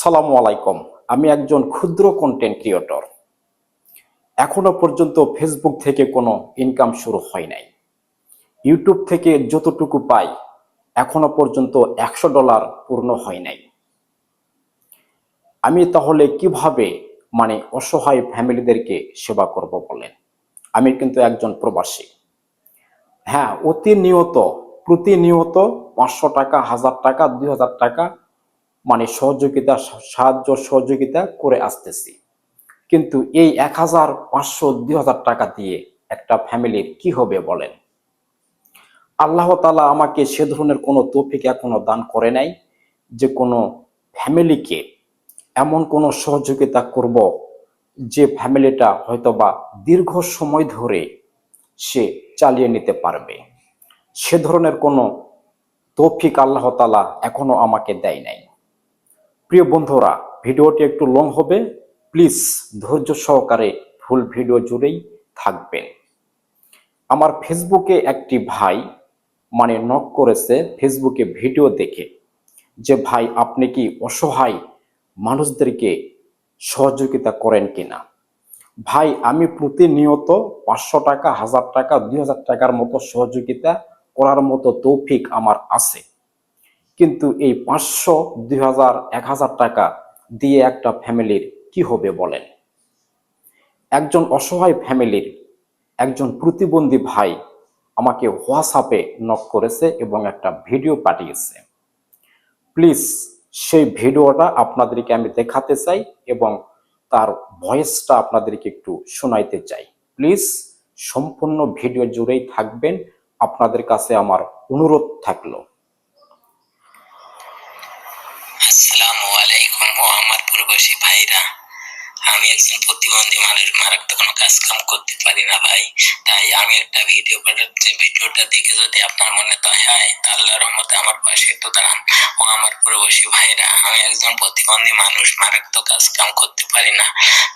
সালামু আলাইকুম। আমি একজন ক্ষুদ্র কন্টেন্ট ক্রিয়েটর এখনও পর্যন্ত ফেসবুক থেকে কোনো ইনকাম শুরু হয় নাই। ইউটিউব থেকে যতটুকু পাই, এখনও পর্যন্ত একশো ডলার পূর্ণ হয় নাই। আমি তাহলে কীভাবে মানে অসহায় ফ্যামিলিদেরকে সেবা করব বলেন? আমি কিন্তু একজন প্রবাসী। হ্যাঁ অতি নিয়ত প্রতিনিয়ত পাঁচশো টাকা, হাজার টাকা, দুই হাজার টাকা মানে সহযোগিতা, সাহায্য, সহযোগিতা করে আসতেছি। কিন্তু এই এক হাজার পাঁচশো দুই হাজার টাকা দিয়ে একটা ফ্যামিলির কি হবে বলেন? আল্লাহ তালা আমাকে সে ধরনের কোনো তৌফিক এখনও দান করে নাই যে কোনো ফ্যামিলিকে এমন কোনো সহযোগিতা করব যে ফ্যামিলিটা হয়তোবা দীর্ঘ সময় ধরে সে চালিয়ে নিতে পারবে। সে ধরনের কোনো তৌফিক আল্লাহ তালা এখনও আমাকে দেয় নাই। প্রিয় বন্ধুরা, ভিডিওটি একটু লং হবে। প্লিজ ধৈর্য সহকারে ফুল ভিডিও জুড়েই থাকবেন। আমার ফেসবুকে একটি ভাই মানে নক করেছে ফেসবুকে ভিডিও দেখে যে, ভাই, আপনি কি অসহায় মানুষদেরকে সহযোগিতা করেন কিনা? ভাই, আমি প্রতিনিয়ত পাঁচশো টাকা, হাজার টাকা, দুই হাজার টাকার মতো সহযোগিতা করার মতো তৌফিক আমার আছে। কিন্তু এই পাঁচশো দুই হাজার এক হাজার টাকা দিয়ে একটা ফ্যামিলির কি হবে বলেন? একজন অসহায় ফ্যামিলির একজন প্রতিবন্ধী ভাই আমাকে হোয়াটসঅ্যাপে নক করেছে এবং একটা ভিডিও পাঠিয়েছে। প্লিজ সেই ভিডিওটা আপনাদেরকে আমি দেখাতে চাই এবং তার ভয়েসটা আপনাদেরকে একটু শোনাইতে চাই। প্লিজ সম্পূর্ণ ভিডিও জুড়েই থাকবেন। আপনাদের কাছে আমার অনুরোধ থাকল। আসসালামু আলাইকুম ও আমার প্রবাসী ভাইরা। আমি একজন প্রতিবন্ধী মানুষ, মারাত্মক কোনো কাজ কাম করতে পারি না ভাই। তাই আমি একটা ভিডিও ভিডিওটা দেখে যদি আপনার মনে দয়া হয়, তা আল্লাহর রহমতে আমার পাশে একটু দাঁড়ান। ও আমার প্রবাসী ভাইরা, আমি একজন প্রতিবন্ধী মানুষ, মারাত্মক কাজ কাম করতে পারি না।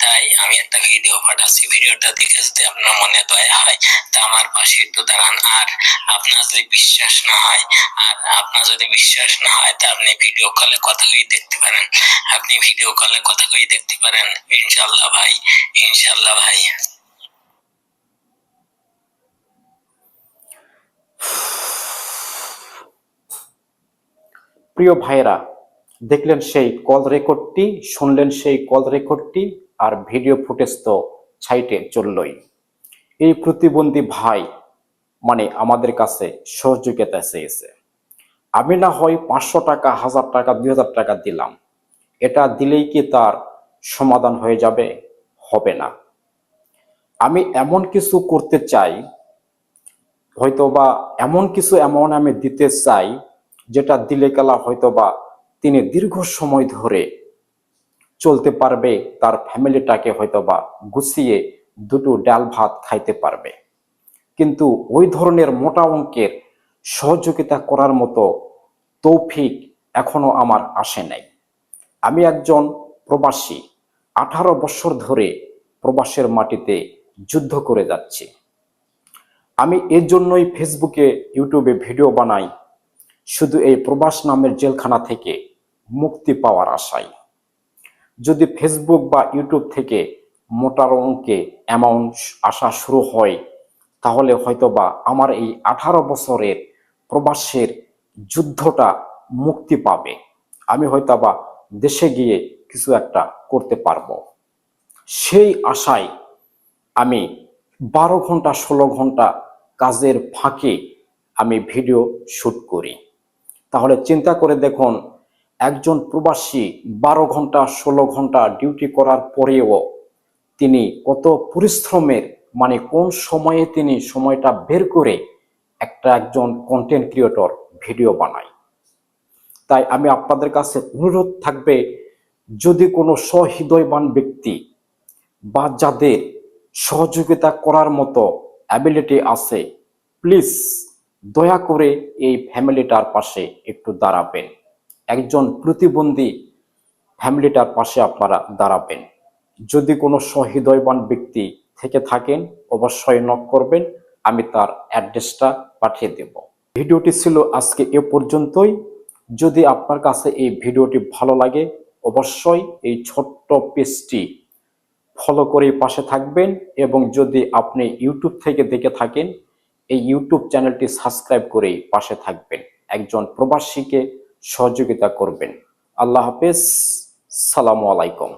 তাই আমি একটা ভিডিও পাঠাচ্ছি। ভিডিওটা দেখে যদি আপনার মনে দয়া হয়, তা আমার পাশে একটু দাঁড়ান। আর আপনার যদি বিশ্বাস না হয়, আর আপনার যদি বিশ্বাস না হয়, তা আপনি ভিডিও কলে কথা কই দেখতে পারেন। আপনি ভিডিও কলে কথা কই দেখতে পারেন। ইনশাল্লাহ ভাই ইনশাল্লাহ ভাই। প্রিয় ভাইরা দেখলেন সেই কল রেকর্ডটি শুনলেন সেই কল রেকর্ডটি আর ভিডিও ফুটেজ তো সাইটে চললই। এই প্রতিবন্ধী ভাই মানে আমাদের কাছে সহযোগিতা চেয়েছে। আমি না হয় পাঁচশো টাকা, হাজার টাকা, দুই হাজার টাকা দিলাম। এটা দিলেই কি তার সমাধান হয়ে যাবে, হবে না। আমি এমন কিছু করতে চাই হয়তো বা এমন কিছু এমন আমি দিতে চাই, যেটা দিলে গেলা হয়তো বা তিনি দীর্ঘ সময় ধরে চলতে পারবে, তার ফ্যামিলিটাকে হয়তো বা গুছিয়ে দুটো ডাল ভাত খাইতে পারবে। কিন্তু ওই ধরনের মোটা অঙ্কের সহযোগিতা করার মতো তৌফিক এখনও আমার আসে নাই। আমি একজন প্রবাসী আঠারো বছর ধরে প্রবাসের মাটিতে যুদ্ধ করে যাচ্ছি। আমি এর জন্যই ফেসবুকে, ইউটিউবে ভিডিও বানাই, শুধু এই প্রবাস নামের জেলখানা থেকে মুক্তি পাওয়ার আশায়। যদি ফেসবুক বা ইউটিউব থেকে মোটার অঙ্কে অ্যামাউন্ট আসা শুরু হয়, তাহলে হয়তোবা আমার এই আঠারো বছরের প্রবাসের যুদ্ধটা মুক্তি পাবে। আমি হয়তোবা দেশে গিয়ে কিছু একটা করতে পারব। সেই আশায় আমি বারো ঘণ্টা, ষোলো ঘণ্টা কাজের ফাঁকে আমি ভিডিও শ্যুট করি। তাহলে চিন্তা করে দেখুন, একজন প্রবাসী বারো ঘণ্টা, ষোলো ঘণ্টা ডিউটি করার পরেও তিনি কত পরিশ্রমের মানে কোন সময়ে তিনি সময়টা বের করে একটা একজন কন্টেন্ট ক্রিয়েটর ভিডিও বানায়। তাই আমি আপনাদের কাছে অনুরোধ থাকবে যদি কোনো সহৃদয়বান ব্যক্তি বা যাদের সহযোগিতা করার মতো অ্যাবিলিটি আছে প্লিজ দয়া করে এই ফ্যামিলিটার পাশে একটু দাঁড়াবেন। একজন প্রতিবন্ধী ফ্যামিলিটার পাশে আপনারা দাঁড়াবেন। যদি কোনো সহৃদয়বান ব্যক্তি থেকে থাকেন, অবশ্যই নক করবেন, আমি তার অ্যাড্রেসটা পাঠিয়ে দেব। ভিডিওটি ছিল আজকে এ পর্যন্তই। যদি আপনার কাছে এই ভিডিওটি ভালো লাগে অবশ্যই এই ছোট্ট পেজটি ফলো করে পাশে থাকবেন এবং যদি আপনি ইউটিউব থেকে দেখে থাকেন, এই ইউটিউব চ্যানেলটি সাবস্ক্রাইব করে পাশে থাকবেন। একজন প্রবাসীকে সহযোগিতা করবেন। আল্লাহ হাফেজ। সালামু আলাইকুম।